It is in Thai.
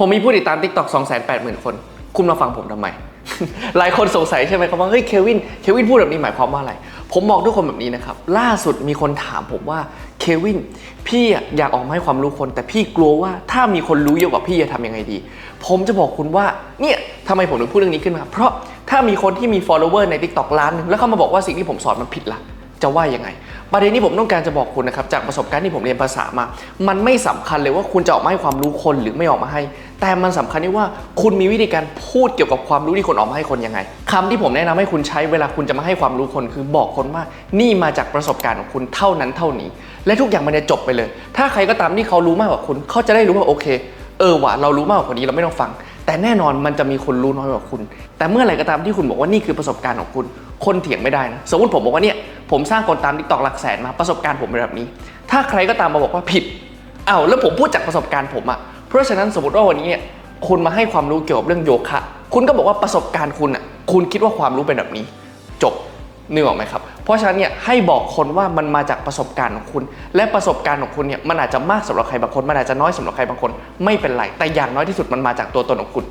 ผมมีผู้ติดตาม TikTok 280,000 คน คุณมาฟังผมทำไม หลายคนสงสัยใช่ไหมครับว่าเฮ้ยเควินเควินพูดแบบนี้หมายความว่าอะไร ผมบอกทุกคนแบบนี้นะครับ ล่าสุดมีคนถามผมว่าเควินพี่อยากออกมาให้ความรู้คน แต่พี่กลัวว่าถ้ามีคนรู้เยอะกว่าพี่จะทำยังไงดี ผมจะบอกคุณว่าเนี่ยทำไมผมถึงพูดเรื่องนี้ขึ้นมา เพราะถ้ามีคนที่มี follower ใน TikTok ล้านนึงแล้วเขามาบอกว่าสิ่งที่ผมสอนมันผิดล่ะจะว่ายังไง ประเด็นนี้ผมต้องการจะบอกคุณนะครับ จากประสบการณ์ที่ผมเรียนภาษามา มันไม่สำคัญเลยว่าคุณจะออกมาให้ความรู้คนหรือไม่ออกมาให้ แต่มันสำคัญที่ว่าคุณมีวิธีการพูดเกี่ยวกับความรู้ที่คนออกมาให้คนยังไงคำที่ผมแนะนำให้คุณใช้เวลาคุณจะมาให้ความรู้คนคือบอกคนว่านี่มาจากประสบการณ์ของคุณเท่านั้นเท่านี้ และทุกอย่างมันจะจบไปเลย ถ้าใครก็ตามที่เขารู้มากกว่าคุณเขาจะได้รู้ว่าโอเค เออวะเรารู้มากกว่าคนนี้เราไม่ต้องฟัง แต่แน่นอนมันจะมีคนรู้น้อยกว่าคุณ แต่เมื่อไหร่ก็ตามที่คุณบอกว่านี่คือประสบการณ์ของคุณ คนเถียงไม่ได้นะสมมติผมบอกว่าเนี่ยผมสร้างคนตามทิกตอกหลักแสนมาประสบการณ์ผมเป็นแบบนี้ ถ้าใครก็ตามมาบอกว่าผิดอ้าวแล้วผมพูดจากประสบการณ์ผมอะ เพราะฉะนั้นสมมติว่าวันนี้เนี่ยคุณมาให้ความรู้เกี่ยวกับเรื่องโยคะ คุณก็บอกว่าประสบการณ์คุณอะคุณคิดว่าความรู้เป็นแบบนี้ จบนึกออกไหมครับ เพราะฉะนั้นเนี่ยให้บอกคนว่ามันมาจากประสบการณ์ของคุณ และประสบการณ์ของคุณเนี่ยมันอาจจะมากสำหรับใครบางคน มันอาจจะน้อยสำหรับใครบางคน ไม่เป็นไร แต่อย่างน้อยที่สุดมันมาจากตัวตนของคุณ